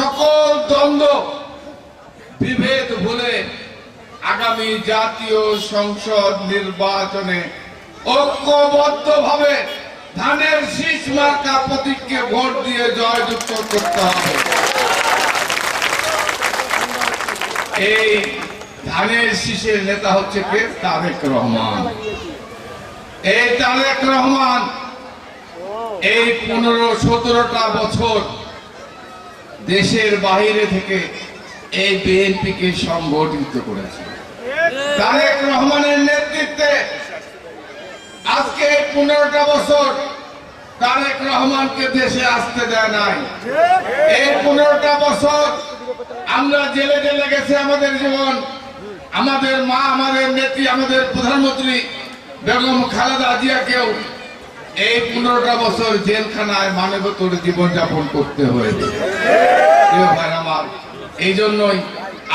সকল দ্বন্দ্ব বিভেদ ভুলে আগামী জাতীয় সংসদ নির্বাচনে ঐক্যবদ্ধভাবে ধানের শীষ মার্কা প্রতীককে ভোট দিয়ে জয়যুক্ত করতে হবে। এই ধানের শীষের নেতা হচ্ছে কে? তারেক রহমান। এই তারেক রহমান এই পনেরো সতেরোটা বছর দেশের বাইরে থেকে এই বিএনপিকে সংগঠিত করেছে। তারেক রহমানের নেতৃত্বে আজকে পনেরোটা বছর তারেক রহমানকে দেশে আসতে দেয় নাই। এই পনেরোটা বছর আমরা জেলে জেলে গেছে আমাদের জীবন। আমাদের মা, আমাদের নেত্রী, আমাদের প্রধানমন্ত্রী বেগম খালেদা জিয়াকেও এই পনেরোটা বছর জেলখানায় মানবতর জীবনযাপন করতে হয়েছে। প্রিয় ভাই আমার এই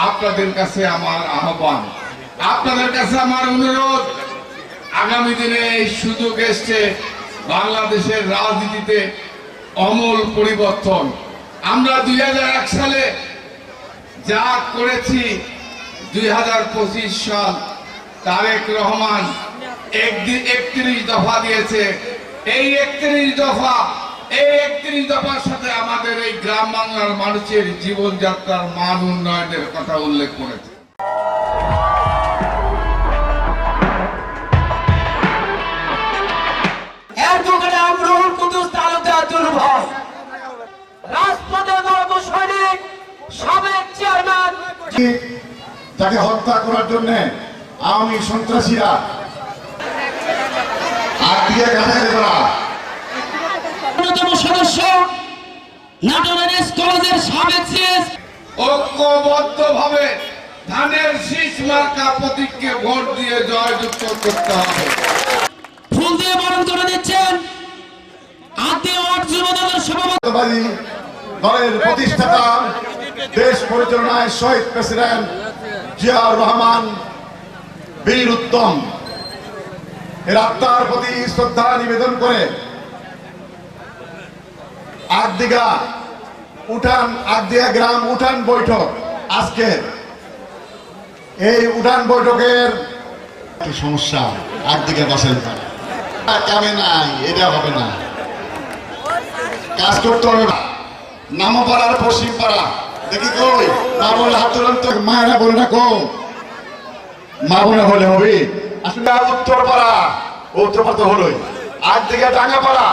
আপনাদের কাছে আমার আহ্বান। আপনাদের কাছে আমার অনুরোধ, আগামী দিনে এই সুযোগ এসছে বাংলাদেশের রাজনীতিতে অমূল পরিবর্তন। আমরা দুই হাজার এক সালে যা করেছি, দুই হাজার পঁচিশ সাল তারেক রহমান একদিন একত্রিশ দফা দিয়েছে। এই একত্রিশ দফা, এই দফার সাথে আমাদের এই গ্রাম বাংলার মানুষের জীবনযাত্রার মান উন্নয়নের কথা উল্লেখ করেছে। তাকে হত্যা করার জন্য আওয়ামী সন্ত্রাসীরা আর দিয়ে করা। অন্যতম সদস্য নাটোরের এস কলেজের সাবেক সিএস ধানের শীষ মার্কা প্রতীককে ভোট দিয়ে জয়যুক্ত করতে হবে। ফুল দিয়ে বরণ করে দিচ্ছেন আত্মীয় ওয়ার্ড সভাপতি। দলের প্রতিষ্ঠাতা দেশ পরিচালনায় শহীদ প্রেসিডেন্ট জিয়াউর রহমান বীর উত্তম। এর আত্মার প্রতি শ্রদ্ধা নিবেদন করে আগদিঘা উঠান আগদিঘা গ্রাম উঠান বৈঠক। আজকে এই উঠান বৈঠকের সমস্যা আগদিঘা বাসের কামে নাই, এটা হবে না। কাজ করতে হবে না। নামপাড়ার পশ্চিম পাড়া। দেখি কই? মা বলে হাত তুলেন তো, মায়েরা বলে না কো মা বলে হলে হবে। আসলে উত্তর পাড়া উত্তর পাড়া তো হলোই। আজ থেকে ডাঙ্গা পাড়া।